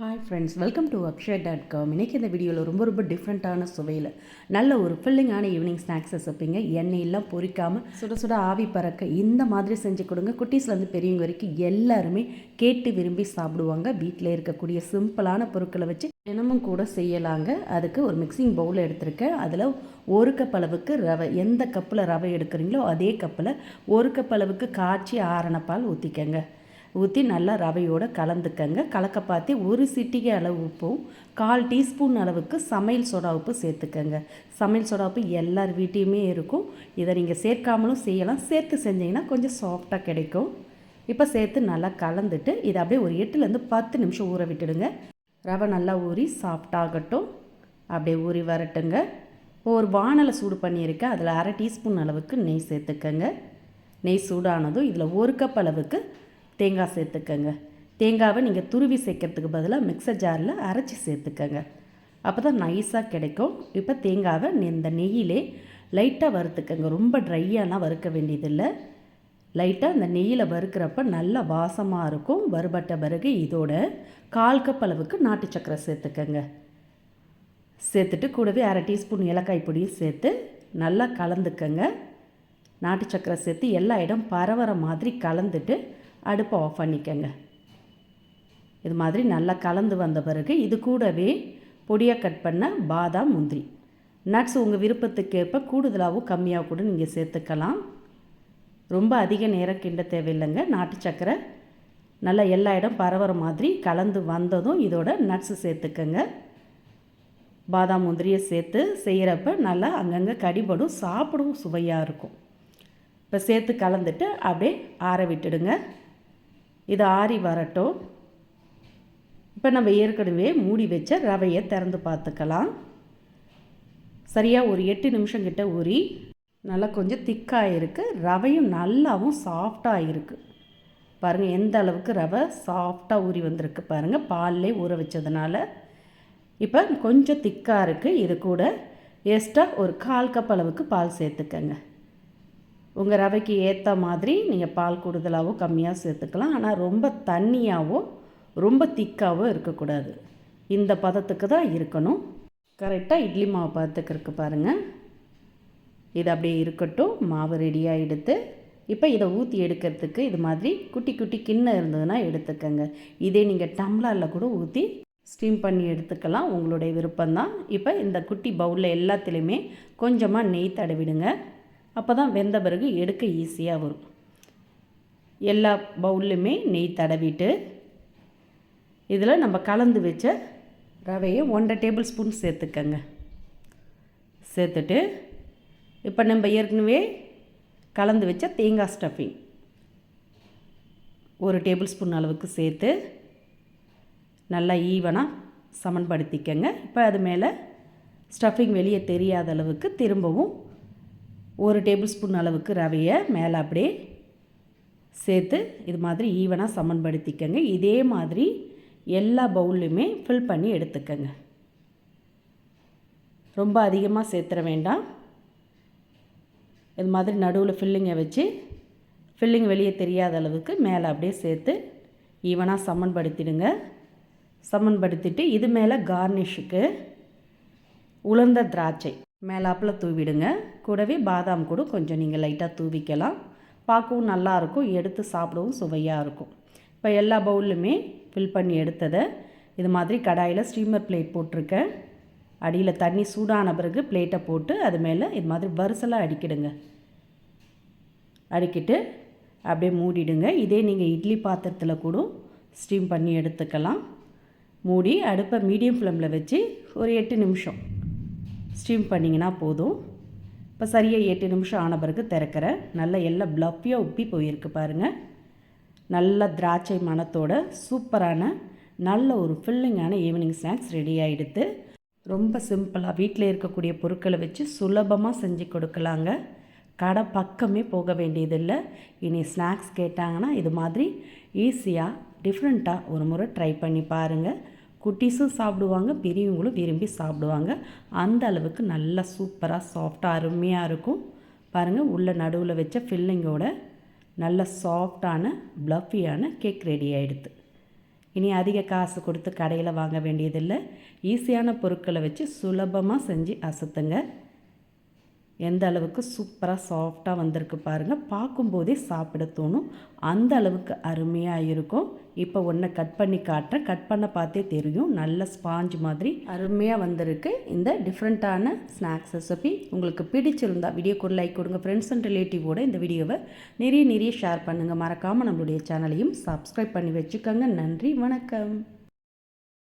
Hi friends welcome to Akshay dot com இன்றைக்கி இந்த வீடியோவில் ரொம்ப ரொம்ப டிஃப்ரெண்ட்டான சுவையில் நல்ல ஒரு ஃபில்லிங்கான ஈவினிங் ஸ்நாக்ஸை வைப்பீங்க எண்ணெயெல்லாம் பொரிக்காமல் சுட சுட ஆவி பறக்க இந்த மாதிரி செஞ்சு கொடுங்க. குட்டீஸ்லேருந்து பெரியவங்க வரைக்கும் எல்லாருமே கேட்டு விரும்பி சாப்பிடுவாங்க. வீட்டில் இருக்கக்கூடிய சிம்பிளான பொருட்களை வச்சு தினமும் கூட செய்யலாங்க. அதுக்கு ஒரு மிக்சிங் பவுல் எடுத்திருக்கேன். அதில் ஒரு கப் அளவுக்கு ரவை எந்த கப்பில் ரவை எடுக்கிறீங்களோ அதே கப்பில் ஒரு கப் அளவுக்கு காய்ச்சி ஆரண பால் ஊற்றிக்கங்க ஊற்றி நல்லா ரவையோடு கலந்துக்கங்க. கலக்க பார்த்து ஒரு சிட்டிகை அளவு உப்பும் கால் டீஸ்பூன் அளவுக்கு சமையல் சோடா உப்பு சேர்த்துக்கங்க. சமையல் சோடா உப்பு எல்லார் வீட்டையுமே இருக்கும். இதை நீங்கள் சேர்க்காமலும் செய்யலாம். சேர்த்து செஞ்சீங்கன்னா கொஞ்சம் சாஃப்டாக கிடைக்கும். இப்போ சேர்த்து நல்லா கலந்துட்டு இதை அப்படியே ஒரு எட்டுலேருந்து பத்து நிமிஷம் ஊற விட்டுடுங்க. ரவை நல்லா ஊறி சாஃப்டாகட்டும் அப்படியே ஊறி வரட்டுங்க. இப்போ ஒரு வானலை சூடு பண்ணியிருக்கேன். அதில் அரை டீஸ்பூன் அளவுக்கு நெய் சேர்த்துக்கங்க. நெய் சூடானதும் இதில் ஒரு கப் அளவுக்கு தேங்காய் சேர்த்துக்கங்க. தேங்காவை நீங்கள் துருவி சேர்க்கறதுக்கு பதிலாக மிக்சர் ஜாரில் அரைச்சி சேர்த்துக்கங்க. அப்போ தான் நைஸாக கிடைக்கும். இப்போ தேங்காவை இந்த நெய்யிலே லைட்டாக வறுத்துக்கங்க. ரொம்ப ட்ரையாலாம் வறுக்க வேண்டியதில்லை. லைட்டாக இந்த நெய்யில் வறுக்கிறப்ப நல்லா வாசமாக இருக்கும். வறுபட்ட பிறகு இதோட கால் கப் அளவுக்கு நாட்டு சக்கரை சேர்த்துக்கங்க. சேர்த்துட்டு கூடவே அரை டீஸ்பூன் ஏலக்காய் பொடியும் சேர்த்து நல்லா கலந்துக்கங்க. நாட்டு சக்கரை சேர்த்து எல்லா இடம் பரவற மாதிரி கலந்துட்டு அடுப்பை ஆஃப் பண்ணிக்கங்க. இது மாதிரி நல்லா கலந்து வந்த பிறகு இது கூடவே பொடியாக கட் பண்ண பாதாம் முந்திரி. நட்ஸ் உங்கள் விருப்பத்துக்கேற்ப கூடுதலாகவும் கம்மியாக கூட நீங்கள் சேர்த்துக்கலாம். ரொம்ப அதிக நேரம் கிண்ட தேவையில்லைங்க. நாட்டு சக்கரை நல்லா எல்லா இடம் பரவற மாதிரி கலந்து வந்ததும் இதோட நட்ஸு சேர்த்துக்கங்க. பாதாம் முந்திரியை சேர்த்து செய்கிறப்ப நல்லா அங்கங்கே கடிபடும் சாப்பிடவும் சுவையாக இருக்கும். இப்போ சேர்த்து கலந்துட்டு அப்படியே ஆற விட்டுடுங்க. இது ஆறி வரட்டும். இப்போ நம்ம ஏற்கனவே மூடி வச்ச ரவையை திறந்து பார்த்துக்கலாம். சரியாக ஒரு எட்டு நிமிஷம் கிட்ட ஊறி நல்லா கொஞ்சம் திக்காக இருக்குது ரவையும் நல்லாவும் சாஃப்டாக இருக்குது பாருங்கள் எந்த அளவுக்கு ரவை சாஃப்டாக ஊறி வந்திருக்கு பாருங்கள் பால்லே ஊற வச்சதுனால. இப்போ கொஞ்சம் திக்காக இருக்குது இது கூட எக்ஸ்ட்ரா ஒரு கால் கப் அளவுக்கு பால் சேர்த்துக்கங்க. உங்கள் ரவைக்கு ஏற்ற மாதிரி நீங்கள் பால் கூடுதலாகவோ கம்மியாக சேர்த்துக்கலாம். ஆனால் ரொம்ப தண்ணியாகவோ ரொம்ப திக்காகவோ இருக்கக்கூடாது. இந்த பதத்துக்கு தான் இருக்கணும். கரெக்டாக இட்லி மாவு பதத்துக்கு இருக்குது பாருங்கள் இது அப்படியே இருக்கட்டும். மாவு ரெடியாக எடுத்து இப்போ இதை ஊற்றி எடுக்கிறதுக்கு இது மாதிரி குட்டி குட்டி கிண்ணம் இருந்ததுன்னா எடுத்துக்கோங்க. இதே நீங்கள் டம்ளரில் கூட ஊற்றி ஸ்டீம் பண்ணி எடுத்துக்கலாம். உங்களுடைய விருப்பம்தான். இப்போ இந்த குட்டி பவுலில் எல்லாத்துலேயுமே கொஞ்சமாக நெய் தடவிடுங்க. அப்போ தான் வெந்த பிறகு எடுக்க ஈஸியாக வரும். எல்லா பவுல்லையுமே நெய் தடவிட்டு இதில் நம்ம கலந்து வச்ச ரவையை ஒன்றரை டேபிள் ஸ்பூன் சேர்த்துக்கங்க. சேர்த்துட்டு இப்போ நம்ம ஏற்கனவே கலந்து வச்ச தேங்காய் ஸ்டஃபிங் ஒரு டேபிள் ஸ்பூன் அளவுக்கு சேர்த்து நல்லா ஈவனாக சமன்படுத்திக்கங்க. இப்போ அது மேலே ஸ்டஃபிங் வெளியே தெரியாத அளவுக்கு திரும்பவும் ஒரு டேபிள் ஸ்பூன் அளவுக்கு ரவையை மேலே அப்படியே சேர்த்து இது மாதிரி ஈவனாக சமன்படுத்திக்கங்க. இதே மாதிரி எல்லா பவுல்லையுமே ஃபில் பண்ணி எடுத்துக்கங்க. ரொம்ப அதிகமாக சேர்த்துற வேண்டாம். இது மாதிரி நடுவில் ஃபில்லிங்கை வச்சு ஃபில்லிங் வெளியே தெரியாத அளவுக்கு மேலே அப்படியே சேர்த்து ஈவனாக சமன்படுத்திடுங்க. சமன்படுத்திட்டு இது மேலே கார்னிஷுக்கு உலர்ந்த திராட்சை. மேலாப்பில் தூவிடுங்க. கூடவே பாதாம் கூட கொஞ்சம் நீங்கள் லைட்டாக தூவிக்கலாம். பார்க்கவும் நல்லாயிருக்கும் எடுத்து சாப்பிடவும் சுவையாக இருக்கும். இப்போ எல்லா பவுல்லுமே ஃபில் பண்ணி எடுத்ததை இது மாதிரி கடாயில் ஸ்டீமர் பிளேட் போட்டிருக்கேன். அடியில் தண்ணி சூடான பிறகு பிளேட்டை போட்டு அது மேலே இது மாதிரி வரிசலாக அடிக்கிடுங்க. அடிக்கிட்டு அப்படியே மூடிடுங்க. இதே நீங்கள் இட்லி பாத்திரத்தில் கூட ஸ்டீம் பண்ணி எடுத்துக்கலாம். மூடி அடுப்பை மீடியம் ஃப்ளேமில் வச்சு ஒரு எட்டு நிமிஷம். ஸ்டீம் பண்ணிங்கன்னா போதும். இப்போ சரியாக எட்டு நிமிஷம் ஆன பிறகு திறக்கிறேன் நல்லா எல்லாம் ப்ளப்பியாக உப்பி போயிருக்கு பாருங்கள் நல்ல திராட்சை மணத்தோட சூப்பரான நல்ல ஒரு ஃபில்லிங்கான ஈவினிங் ஸ்நாக்ஸ் ரெடி ஆகிடுது ரொம்ப சிம்பிளாக வீட்டில் இருக்கக்கூடிய பொருட்களை வச்சு சுலபமாக செஞ்சு கொடுக்கலாங்க. கடை பக்கமே போக வேண்டியதில்லை. இனி ஸ்நாக்ஸ் கேட்டாங்கன்னா இது மாதிரி ஈஸியாக டிஃப்ரெண்ட்டாக ஒரு முறை ட்ரை பண்ணி பாருங்கள் குட்டீஸும் சாப்பிடுவாங்க பெரியவங்களும் விரும்பி சாப்பிடுவாங்க. அந்த அளவுக்கு நல்லா சூப்பராக சாஃப்டாக அருமையாக இருக்கும். பாருங்கள் உள்ள நடுவில் வச்ச ஃபில்லிங்கோட நல்ல சாஃப்டான ப்ளஃபியான கேக் ரெடி ஆகிடுது இனி அதிக காசு கொடுத்து கடையில் வாங்க வேண்டியதில்லை. ஈஸியான பொருட்களை வச்சு சுலபமாக செஞ்சு அசத்துங்க. எந்த அளவுக்கு சூப்பராக சாஃப்டாக வந்திருக்கு பாருங்கள் பார்க்கும்போதே சாப்பிட தோணும். அந்த அளவுக்கு அருமையாக இருக்கும். இப்போ ஒன்றை கட் பண்ணி காட்டுறேன். கட் பண்ண பார்த்தே தெரியும். நல்ல ஸ்பாஞ்ச் மாதிரி அருமையாக வந்திருக்கு. இந்த டிஃப்ரெண்ட்டான ஸ்நாக்ஸ் ரெசிபி உங்களுக்கு பிடிச்சிருந்தா வீடியோக்கு ஒரு லைக் கொடுங்க. ஃப்ரெண்ட்ஸ் அண்ட் ரிலேட்டிவோட இந்த வீடியோவை நிறைய நிறைய ஷேர் பண்ணுங்கள் மறக்காமல் நம்மளுடைய சேனலையும் சப்ஸ்கிரைப் பண்ணி வச்சுக்கோங்க. நன்றி வணக்கம்.